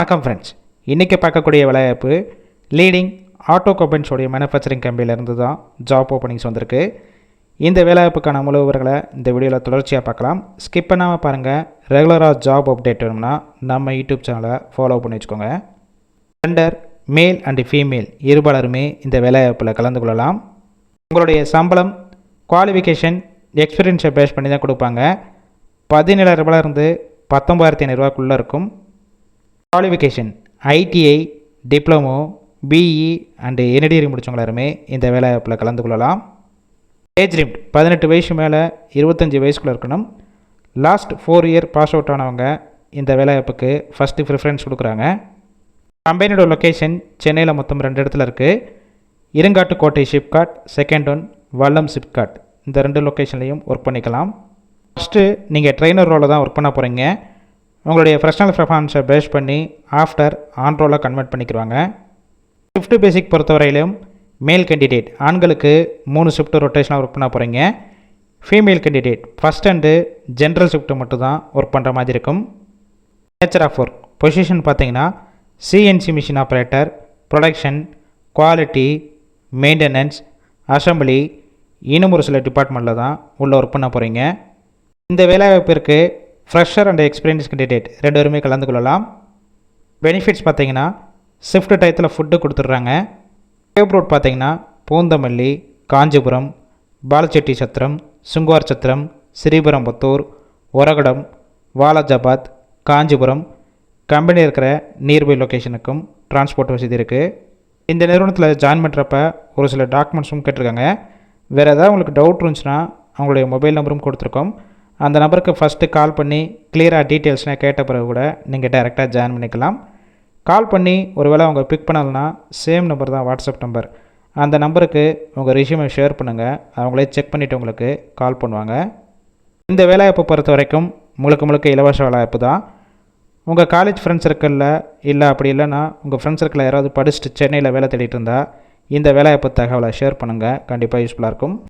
வணக்கம் ஃப்ரெண்ட்ஸ் இன்றைக்கி பார்க்கக்கூடிய வேலைவாய்ப்பு லீடிங் ஆட்டோ கம்பெனிஸோடைய மேனுஃபேக்சரிங் கம்பெனிலேருந்து தான் ஜாப் ஓப்பனிங்ஸ் வந்திருக்கு. இந்த வேலைவாய்ப்புக்கான முழுவர்களை இந்த வீடியோவில் தொடர்ச்சியாக பார்க்கலாம். ஸ்கிப் பண்ணாமல் பாருங்கள் ரெகுலராக ஜாப் அப்டேட் வேணும்னா நம்ம யூடியூப் சேனலை ஃபாலோ பண்ணி வச்சுக்கோங்க. ஜெண்டர் மேல் அண்டு ஃபீமேல் இருபாலருமே இந்த வேலைவாய்ப்பில் கலந்து கொள்ளலாம். உங்களுடைய சம்பளம் குவாலிஃபிகேஷன் எக்ஸ்பீரியன்ஸை பேஸ் பண்ணி தான் கொடுப்பாங்க. பதினேழாயிரம் ரூபாயிலிருந்து பத்தொம்பதாயிரத்தி ஐநூறுரூவாக்குள்ளே இருக்கும். Qualification ITI diploma BE and என்டிஆரி முடித்தவங்க எல்லாருமே இந்த வேலைவாய்ப்பில் கலந்து கொள்ளலாம். ஏஜ் லிமிட் பதினெட்டு வயசு மேலே இருபத்தஞ்சி வயசுக்குள்ளே இருக்கணும். Last four year pass out ஆனவங்க இந்த வேலைவாய்ப்புக்கு ஃபஸ்ட்டு ப்ரிஃபரன்ஸ் கொடுக்குறாங்க. கம்பெனியோட லொக்கேஷன் சென்னையில் மொத்தம் ரெண்டு இடத்துல இருக்குது Irungattukottai SIPCOT second one Vallam SIPCOT இந்த ரெண்டு லொக்கேஷன்லையும் ஒர்க் பண்ணிக்கலாம். ஃபஸ்ட்டு நீங்கள் ட்ரெயினர் ரோலில் தான் ஒர்க் பண்ண போகிறீங்க உங்களுடைய பர்சனல் பர்ஃபார்மன்ஸை பேஸ் பண்ணி ஆஃப்டர் ஆண்ட்ரோவில் கன்வெர்ட் பண்ணிக்கிறாங்க ஷிஃப்ட் பேசிக் பொறுத்தவரையிலும் மேல் கேண்டிடேட் ஆண்களுக்கு மூணு ஷிஃப்ட் ரொட்டேஷனாக ஒர்க் பண்ண போகிறீங்க female candidate first and general shift மட்டும் தான் ஒர்க் பண்ணுற மாதிரி இருக்கும். நேச்சர் ஆஃப் ஒர்க் பொசிஷன் பார்த்தீங்கன்னா CNC machine operator production quality maintenance assembly இன்னும் ஒரு சில டிபார்ட்மெண்ட்டில் தான் உள்ளே ஒர்க் பண்ண போகிறீங்க இந்த வேலைவாய்ப்பிற்கு ஃப்ரெஷர் அண்ட் எக்ஸ்பீரியன்ஸ் கேண்டிடேட் ரெண்டு பேருமே கலந்து கொள்ளலாம். பெனிஃபிட்ஸ் பார்த்தீங்கன்னா ஷிஃப்ட் டயத்தில் ஃபுட்டு கொடுத்துட்றாங்க. கேப் ரோட் பார்த்தீங்கன்னா பூந்தமல்லி காஞ்சிபுரம் பாலச்செட்டி சத்திரம் சுங்குவார் சத்திரம் ஸ்ரீபெரம்புத்தூர் ஒரகடம் வாலாஜாபாத் காஞ்சிபுரம். கம்பெனி இருக்கிற நியர்பை லொக்கேஷனுக்கும் டிரான்ஸ்போர்ட் வசதி இருக்குது இந்த நிறுவனத்தில் ஜாயின் பண்ணுறப்ப ஒரு சில டாக்குமெண்ட்ஸும் கேட்டிருக்காங்க. வேறு ஏதாவது உங்களுக்கு டவுட் இருந்துச்சுன்னா அவங்களுடைய மொபைல் நம்பரும் கொடுத்துருக்கோம். அந்த நம்பருக்கு ஃபஸ்ட்டு கால் பண்ணி கிளியராக டீட்டெயில்ஸ்னால் கேட்ட பிறகு கூட நீங்கள் டைரெக்டாக ஜாயின் பண்ணிக்கலாம். கால் பண்ணி ஒருவேளை அவங்க பிக் பண்ணலைன்னா சேம் நம்பர் தான் வாட்ஸ்அப் நம்பர் அந்த நம்பருக்கு உங்கள் ரிஷ்யூமை ஷேர் பண்ணுங்கள் அவங்களே செக் பண்ணிவிட்டு உங்களுக்கு கால் பண்ணுவாங்க. இந்த வேலைவாய்ப்பை பொறுத்த வரைக்கும் முழுக்க முழுக்க இலவச வேலைவாய்ப்பு தான். உங்கள் காலேஜ் ஃப்ரெண்ட்ஸ் சர்க்கிளில் இல்லை அப்படி இல்லைன்னா உங்கள் ஃப்ரெண்ட்ஸ் சர்க்கிளில் யாராவது படிச்சுட்டு சென்னையில் வேலை தேடிட்டு இருந்தால் இந்த வேலைவாய்ப்பு தகவலை ஷேர் பண்ணுங்கள் கண்டிப்பாக யூஸ்ஃபுல்லாக இருக்கும்.